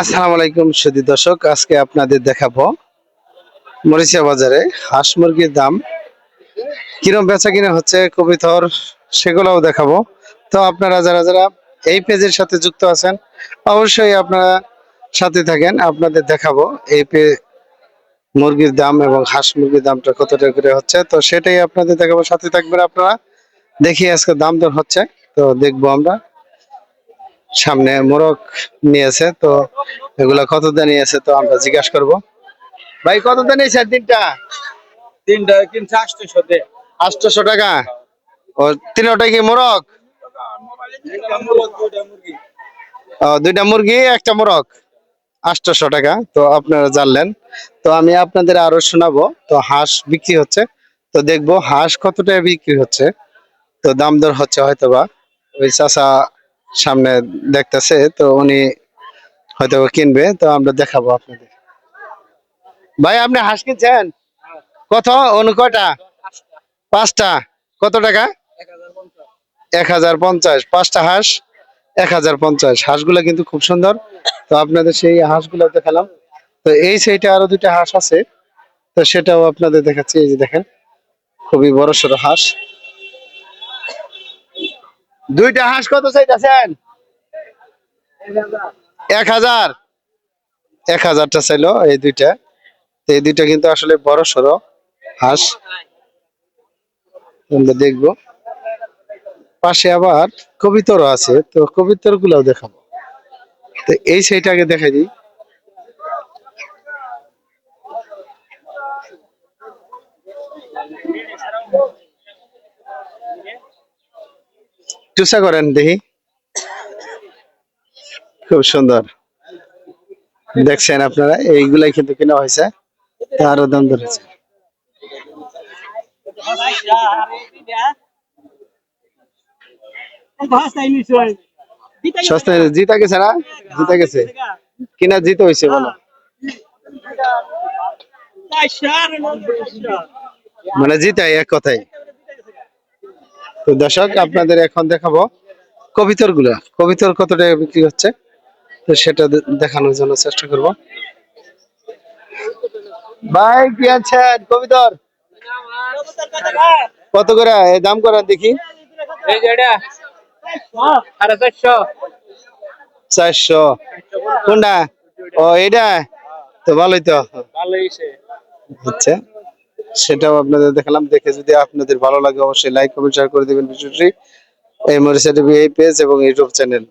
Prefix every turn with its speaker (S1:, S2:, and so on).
S1: আসসালামু আলাইকুম সুদী দর্শক, আজকে আপনাদের দেখাবো মরিচিয়া বাজারে হাঁস মুরগির দাম। কিরম বেচা কিনা হচ্ছে কবিথর সেগুলোও দেখাবো। তো আপনারা যারা যারা এই পেজের সাথে যুক্ত আছেন, অবশ্যই আপনারা সাথে থাকেন, আপনাদের দেখাবো এই পে, মুরগির দাম এবং হাঁস মুরগির দামটা কত টাকা করে হচ্ছে। তো সেটাই আপনাদের দেখাবো, সাথে থাকবেন আপনারা। দেখি আজকে দাম দর হচ্ছে, তো দেখব আমরা। সামনে মোরগ নিয়েছে তো এগুলা কত দিয়ে নিয়েছে তো আমরা জিজ্ঞাসা করব। ভাই কত দিয়ে নিয়েছে তিনটা?
S2: তিনটা কিনছে আটশো দে
S1: আটশোশো টাকা? ও তিনটাই কি মোরগ?
S2: দুইটা মুরগি।
S1: ও, দুইটা মুরগি একটা মোরগ। আটশোশো টাকা তো আপনারা জানলেন। তো আমি আপনাদের আরও শোনাবো তো হাঁস বিক্রি হচ্ছে। তো দেখব হাঁস কতটা বিক্রি হচ্ছে। তো দাম দর হচ্ছে হয়তোবা। ওই চাচা সামনে দেখতেছে, তো উনি হয়তো কিনবে, তো আমরা দেখাবো আপনাদের। ভাই, আপনি হাঁস কিনছেন? কত? অনু কয়টা? পাঁচটা। কত টাকা? এক হাজার পঞ্চাশ। পাঁচটা হাঁস, এক হাজার পঞ্চাশ। হাঁসগুলো কিন্তু খুব সুন্দর। তো আপনাদের সেই হাঁসগুলো দেখালাম। তো এই সাইডে আরও দুইটা হাঁস আছে। তো সেটাও আপনাদের দেখাচ্ছি। এই যে দেখেন, খুবই বড় সড়ো হাঁস। দুইটা হাঁস কত চাইতেছেন? এক হাজার। এক হাজারটা চাইলো এই দুইটা। এই দুইটা কিন্তু আসলে বড় সড়ো হাঁস। আমরা দেখব। পাশে আবার কবিতরও আছে, তো কবিতর গুলাও দেখাবো। তো এই আগে দেখাই দিই। টুসা করেন দেখি। খুব সুন্দর। দেখছেন আপনারা, এইগুলাই কিন্তু কেনা হয়েছে। তারও দাম ধরেছে। সস্তায় জিতা গেছে না? জিতা গেছে। কিনা জিতে হয়েছে বলো। মানে জিতাই এক কথাই তো দর্শক আপনাদের এখন দেখাবো কবিতরগুলা কবিতর কত টাকা বিক্রি হচ্ছে? তো সেটা দেখানোর জন্য চেষ্টা করব। ভাই কি আছেন কবিতর? কত করে? এই দাম করেন দেখি।
S2: চারশো।
S1: কোনটা? ও এটা তো ভালোই তো। হচ্ছে সেটাও আপনাদের দেখালাম। দেখে যদি আপনাদের ভালো লাগে, অবশ্যই লাইক কমেন্ট শেয়ার করে দিবেন বিষয়টি এই মরিসা টিভি এই পেজ এবং ইউটিউব চ্যানেল